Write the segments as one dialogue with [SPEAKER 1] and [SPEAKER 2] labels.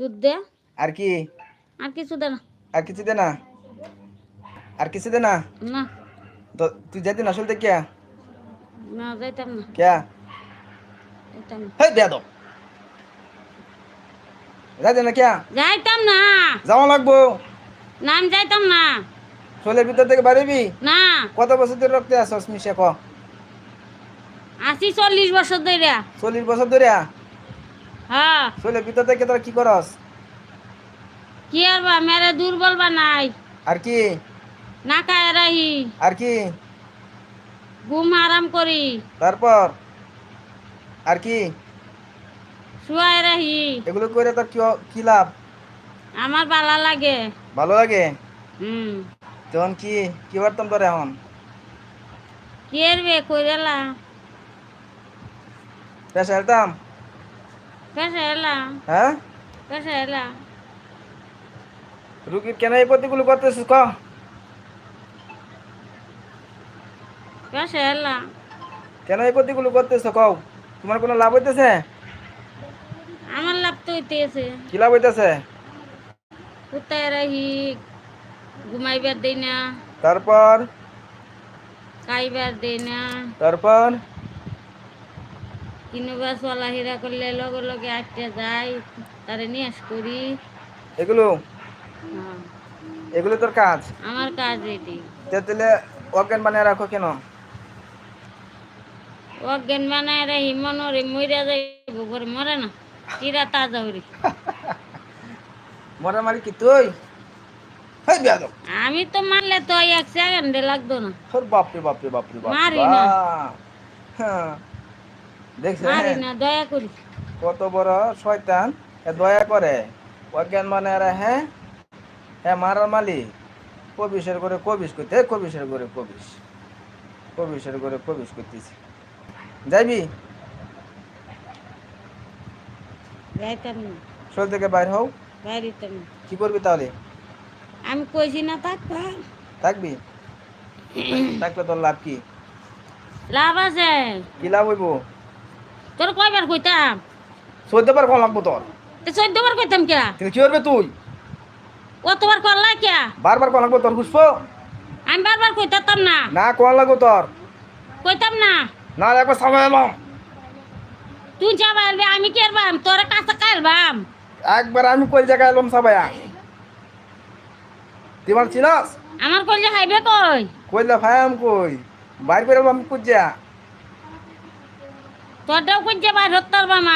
[SPEAKER 1] দুধ দে।
[SPEAKER 2] আর কি?
[SPEAKER 1] আর কিছু দে না।
[SPEAKER 2] আর কিছু দে না? আর কিছু দে না?
[SPEAKER 1] না।
[SPEAKER 2] তো তুই আসল থেকে কে?
[SPEAKER 1] না যাইতাম না।
[SPEAKER 2] কে?
[SPEAKER 1] যাইতাম না।
[SPEAKER 2] হে যাইতে না কে?
[SPEAKER 1] যাইতাম না।
[SPEAKER 2] যাওয়া লাগবো।
[SPEAKER 1] না আমি যাইতাম না।
[SPEAKER 2] শোলের ভিতর থেকে বাড়িবি?
[SPEAKER 1] না।
[SPEAKER 2] কত বছর ধরে রক্তে আসস মিশে ক?
[SPEAKER 1] আশি চল্লিশ বছর ধরে
[SPEAKER 2] চল্লিশ বছর ধরে
[SPEAKER 1] হ্যাঁ।
[SPEAKER 2] শোলের ভিতর থেকে তোরা কি করস?
[SPEAKER 1] কি আর বা মেরে দুর্বল বা নাই
[SPEAKER 2] আর কি?
[SPEAKER 1] না খায় রাহি।
[SPEAKER 2] আর কি?
[SPEAKER 1] ঘুম আরাম করি।
[SPEAKER 2] তারপর? আর কি?
[SPEAKER 1] শুয়াই রাহি।
[SPEAKER 2] এগুলো করে তোর কি কি লাভ?
[SPEAKER 1] আমার ভালো লাগে।
[SPEAKER 2] ভালো লাগে?
[SPEAKER 1] হুম।
[SPEAKER 2] তখন কি কি করতাম তোর এখন?
[SPEAKER 1] কি এরবে কইরেলা
[SPEAKER 2] পেশা হেলতাম
[SPEAKER 1] কেসে এলাম
[SPEAKER 2] হ্যাঁ? কেন এই প্রতিগুলো করতেছিস ক কেন এই প্রতিগুলো করতেছ কও? তোমার কোনো লাভ হইতেছে?
[SPEAKER 1] আমার লাভ তো হইতেছে।
[SPEAKER 2] কি লাভ হইতেছে?
[SPEAKER 1] কোথায় রাহি ঘুমাইবার দেই না।
[SPEAKER 2] তারপর?
[SPEAKER 1] খাইবার দেই না।
[SPEAKER 2] তারপর?
[SPEAKER 1] কিনুবা চলাহিরা করলে লগে লগে আটটা যাই তারে নিয়াস করি।
[SPEAKER 2] এগুলো?
[SPEAKER 1] হ্যাঁ,
[SPEAKER 2] এগুলো তোর কাজ?
[SPEAKER 1] আমার কাজ এটি।
[SPEAKER 2] তেতুলে অজ্ঞান বানিয়ে রাখো কেন?
[SPEAKER 1] অজ্ঞান বানায় মনরে মইরা যাইব পরে মরে না তাজা হরি
[SPEAKER 2] মরা মারি কি তুই?
[SPEAKER 1] আমি তো মারলে তো এক সেকেন্ডে লাগতো না।
[SPEAKER 2] বাপরে বাপরে বাপরে বাপরে
[SPEAKER 1] মারি না।
[SPEAKER 2] হ্যাঁ। দেখছেন
[SPEAKER 1] দয়া করি।
[SPEAKER 2] কত বড় শয়তান দয়া করে। অজ্ঞান মানে হ্যাঁ? হ্যাঁ মারার মালিক। কবিশের করে কবিশ করতে কবিশের করে কবিশ কবিশের করে কবিশ করতেছি। যাইবি? শোল থেকে বাইর হও। কি করবি তাহলে?
[SPEAKER 1] আমি কইছি না থাকতাম
[SPEAKER 2] থাকবি? থাকলে তোর লাভ কি?
[SPEAKER 1] লাভ আছে।
[SPEAKER 2] কি লাভ হইব?
[SPEAKER 1] তোর কয়বার কইতাম?
[SPEAKER 2] চোদ্দ বার কম লাগবো তোর।
[SPEAKER 1] তো চোদ্দবার কইতাম কে
[SPEAKER 2] কিন্তু কি করবে তুই?
[SPEAKER 1] কতবার করলা কে
[SPEAKER 2] বারবার কম লাগবো তোর পুষ্প
[SPEAKER 1] আমি বারবার কইতাম না।
[SPEAKER 2] না কম লাগবো তোর।
[SPEAKER 1] কইতাম না।
[SPEAKER 2] না একবার সময় এলাম
[SPEAKER 1] তুই যাবা আলবে আমি কি আরবাম তোর কাছে কালবাম
[SPEAKER 2] একবার আমি কই জায়গায় এলাম সবাইয়া তুই আমার চিনাস?
[SPEAKER 1] আমার কইলে হাইবে কই?
[SPEAKER 2] কইলা ভাই আমি কই? বাইর করে আমি কুজা
[SPEAKER 1] তোরটাও কইছে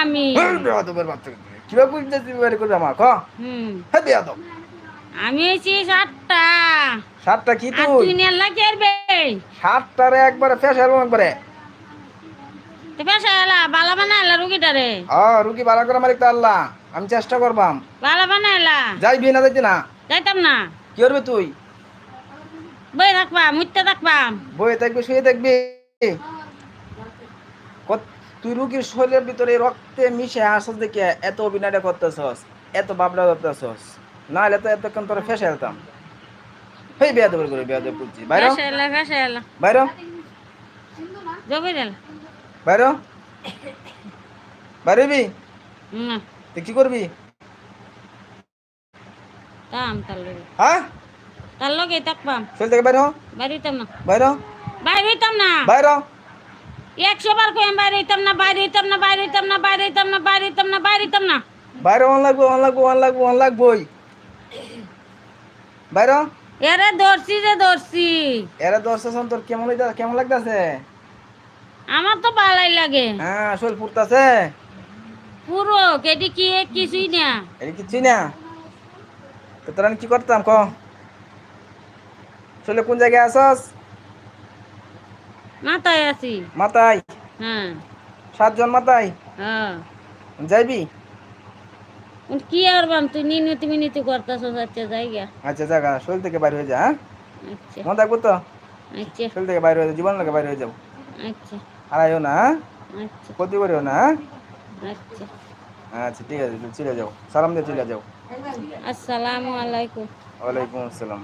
[SPEAKER 1] আমি।
[SPEAKER 2] বেয়াদবের বাচ্চা কীভাবে কুজা তুই বাইর করে আমার ক?
[SPEAKER 1] হুম।
[SPEAKER 2] হে বেয়াদব।
[SPEAKER 1] আমি হইছি সাতটা।
[SPEAKER 2] সাতটা কি তুই?
[SPEAKER 1] তুই নেলা কেরবে
[SPEAKER 2] সাতটারে একবারে ফেস এলাম একবারে।
[SPEAKER 1] তো পেশা এলা বালা বানাইলা রুগীটারে।
[SPEAKER 2] ও রুগী ভালো করে মালিক তো আল্লাহ। আমি চেষ্টা করবাম।
[SPEAKER 1] বালা বানাইলা
[SPEAKER 2] যাইবি না যাইতি না।
[SPEAKER 1] যাইতাম না।
[SPEAKER 2] কি করবি তুই?
[SPEAKER 1] বই রাখবাম মুইতে রাখবাম
[SPEAKER 2] বইয়ে থাকবি শুয়ে থাকবি। কত- তুই রুগীর শরীরের ভিতরে রক্তে মিশে আসস দেখে এত অভিনয়টা করতেছস এত বাবলা করতেছস না হলে তো এতক্ষণ তোর ফেসে যেতাম হেই বিয়া দেবের করে বিয়া দেব করছি বাইর? বাইর বাইর? বাইরবি? তুই কি করবি?
[SPEAKER 1] তাম তার লগে।
[SPEAKER 2] হ্যাঁ?
[SPEAKER 1] তার লগে থাকবাম।
[SPEAKER 2] শরীর থেকে বাইর?
[SPEAKER 1] বাইর না।
[SPEAKER 2] বাইর?
[SPEAKER 1] বাইর না।
[SPEAKER 2] বাইর।
[SPEAKER 1] একশো বার কই আমি বাইর হইতাম না বাইর হইতাম না বাইর হইতাম না বাইর হইতাম না বাইর হইতাম না বাইর হইতাম না।
[SPEAKER 2] বাইর অন লাগবো অন লাগবো অন লাগবো অন লাগবোই। বাইর।
[SPEAKER 1] এরে ধরছি যে ধরছি।
[SPEAKER 2] এরা দশ তোর কেমন হইতা কেমন লাগতাছে?
[SPEAKER 1] আমার তো ভালাই লাগে।
[SPEAKER 2] হ্যাঁ শরীর ফুটতাছে
[SPEAKER 1] পুরো কেটি কি কিছুই না।
[SPEAKER 2] এই কিছুই না। তো তোরা কি করতাম ক? চলে কোন জায়গায় আসস
[SPEAKER 1] মাথায় আছি।
[SPEAKER 2] মাথায়?
[SPEAKER 1] হ্যাঁ।
[SPEAKER 2] সাতজন মাথায়?
[SPEAKER 1] হ্যাঁ।
[SPEAKER 2] যাইবি?
[SPEAKER 1] কি আর বাম তুই নিনতি মিনিতি করতেছ আচ্ছা জায়গা
[SPEAKER 2] আচ্ছা জায়গা শরীর থেকে বাইরে হয়ে যা হ্যাঁ?
[SPEAKER 1] আচ্ছা।
[SPEAKER 2] মনে থাকব তো?
[SPEAKER 1] আচ্ছা।
[SPEAKER 2] শরীর থেকে বাইরে হয়ে যাও জীবন লাগে বাইরে হয়ে যাও
[SPEAKER 1] আচ্ছা।
[SPEAKER 2] আর আইও না হ্যাঁ?
[SPEAKER 1] আচ্ছা।
[SPEAKER 2] ক্ষতি করিও না হ্যাঁ?
[SPEAKER 1] আচ্ছা।
[SPEAKER 2] আচ্ছা ঠিক আছে চলে যাও। সালাম দিয়ে চলে যাও।
[SPEAKER 1] আসসালামু আলাইকুম।
[SPEAKER 2] ওয়ালাইকুম আসসালাম।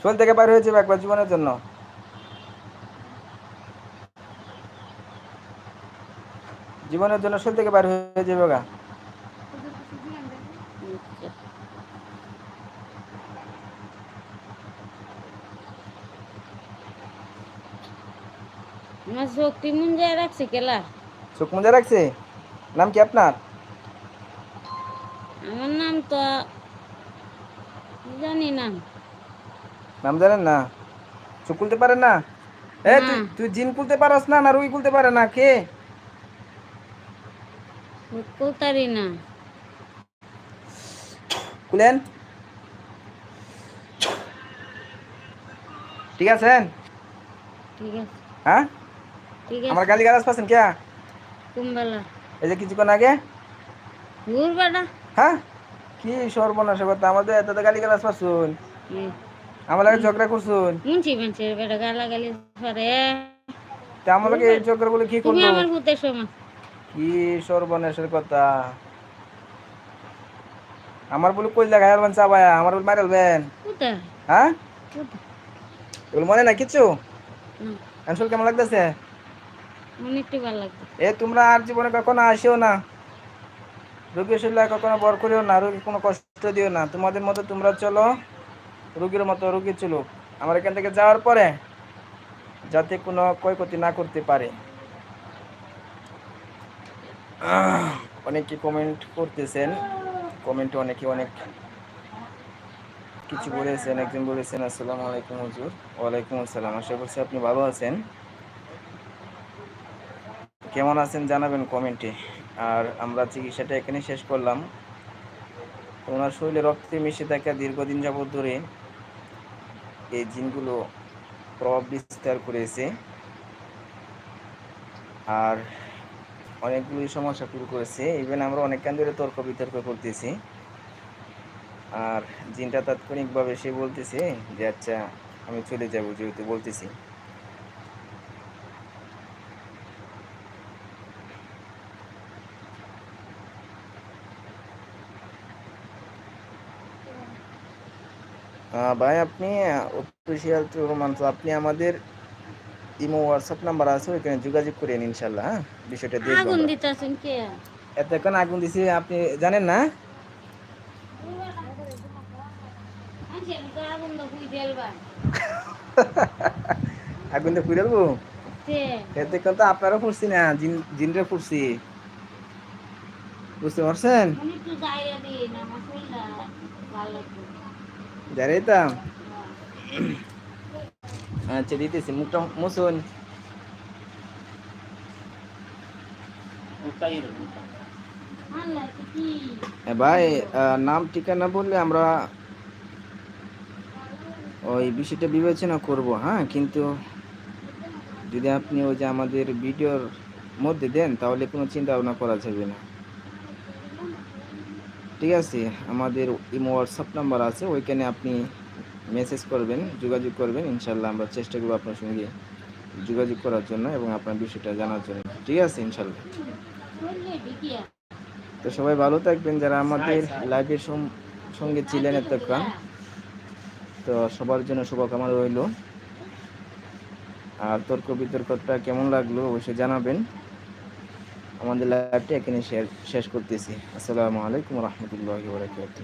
[SPEAKER 2] শরীর থেকে বাইরে হয়ে যাবে একবার জীবনের জন্য। জীবনের জন্য শরীর থেকে বাইরে হয়ে যাবে গা।
[SPEAKER 1] আমার শক্তি রাখছে কেলা।
[SPEAKER 2] চোখ মুজা রাখছে? নাম কি আপনার?
[SPEAKER 1] আমার নাম তো জানি না।
[SPEAKER 2] নাম জানেন না? চোখ খুলতে পারে না? এ তুই। তুই জিন খুলতে পারস না না রুই খুলতে পারে না কে?
[SPEAKER 1] কোতারি না।
[SPEAKER 2] খুলেন। ঠিক আছেন?
[SPEAKER 1] ঠিক আছে।
[SPEAKER 2] হ্যাঁ? আমার গালি গালাজ পাচ্ছেন কে?
[SPEAKER 1] কুম্বালা।
[SPEAKER 2] এই যে কিছুক্ষণ আগে?
[SPEAKER 1] ঘুর বেটা
[SPEAKER 2] হ্যাঁ? কি সর্বনাশ কথা আমাদের এত গালি গালাজ পাচ্ছুন। আমার লাগে ঝগড়া করছুন?
[SPEAKER 1] মুন্সি মানুষের বেটা গালাগালি পারে
[SPEAKER 2] তা আমার লাগে এই ঝগড়া বলে কি
[SPEAKER 1] তুমি আমার সমান।
[SPEAKER 2] কি সর্বনাশের কথা? আমার বলে কই চাবায়া আমার বলে মারালবেন হ্যাঁ? মনে নাই কিছু
[SPEAKER 1] না।
[SPEAKER 2] কেমন লাগতেছে?
[SPEAKER 1] আমার একটু ভালো
[SPEAKER 2] এ তোমরা আর জীবনে কখনো আসিও না। রোগী শরীরে কখনো বর করিও না। রোগী কোনো কষ্ট দিও না। তোমাদের মতো তোমরা চলো। রোগীর মতো রোগী চলো আমার এখান থেকে যাওয়ার পরে যাতে কোনো ক্ষয়ক্ষতি না করতে পারে। অনেকে কমেন্ট করতেছেন। কমেন্টে অনেকে অনেক কিছু বলেছেন, একজন বলেছেন, আসসালামু আলাইকুম হুজুর। ওয়ালাইকুম আসসালাম। আশা করছি আপনি ভালো আছেন। কেমন আছেন জানাবেন কমেন্টে আর আমরা চিকিৎসাটা এখানে শেষ করলাম। ওনার শরীরে রক্তে মিশে থাকা দীর্ঘদিন যাবৎ ধরে এই জিনগুলো প্রভাব বিস্তার করেছে। আর অনেকগুলি সমস্যা শুরু করেছে। ইভেন আমরা অনেকক্ষণ ধরে তর্ক বিতর্ক করতেছি। আর জিনটা তাৎক্ষণিকভাবে সে বলতেছে যে আচ্ছা আমি চলে যাব, যেহেতু বলতেছি। ভাই আপনি অফিসিয়াল তো আপনি আমাদের ইমো হোয়াটসঅ্যাপ নাম্বার আছে ওইখানে যোগাযোগ করেন ইনশাল্লাহ হ্যাঁ? বিষয়টা দেখব
[SPEAKER 1] আগুন দিতেছেন কে?
[SPEAKER 2] এতক্ষণ আগুন দিছি আপনি জানেন না?
[SPEAKER 1] আগুন তো
[SPEAKER 2] ফুরে দেবো এতক্ষণ তো আপনারও ফুটছি না জিন জিনরে ফুটছি বুঝতে পারছেন?
[SPEAKER 1] একটু যাইয়া দিই আমার ভালো
[SPEAKER 2] আচ্ছা দিতেছি মুখটা মুসুন ভাই নাম ঠিকানা বললে আমরা ওই বিষয়টা বিবেচনা করব হ্যাঁ? কিন্তু যদি আপনি ওই যে আমাদের ভিডিওর মধ্যে দেন তাহলে কোনো চিন্তা ভাবনা করা যাবে না। ঠিক আছে, আমাদের ইমো হোয়াটসঅ্যাপ নাম্বার আছে, ওইখানে আপনি মেসেজ করবেন, যোগাযোগ করবেন, ইনশাল্লাহ আমরা চেষ্টা করব আপনার সঙ্গে যোগাযোগ করার জন্য এবং আপনার বিষয়টা জানার জন্য। ঠিক আছে, ইনশাল্লাহ। তো সবাই ভালো থাকবেন, যারা আমাদের লাইভের সঙ্গে ছিলেন এতক্ষণ, তো সবার জন্য শুভকামনা রইল। আর তর্ক বিতর্কটা কেমন লাগল অবশ্যই জানাবেন। আমাদের লাইভটা এখানে শেষ করতেছি। আসসালামু আলাইকুম রহমতুল্লাহ বরকাত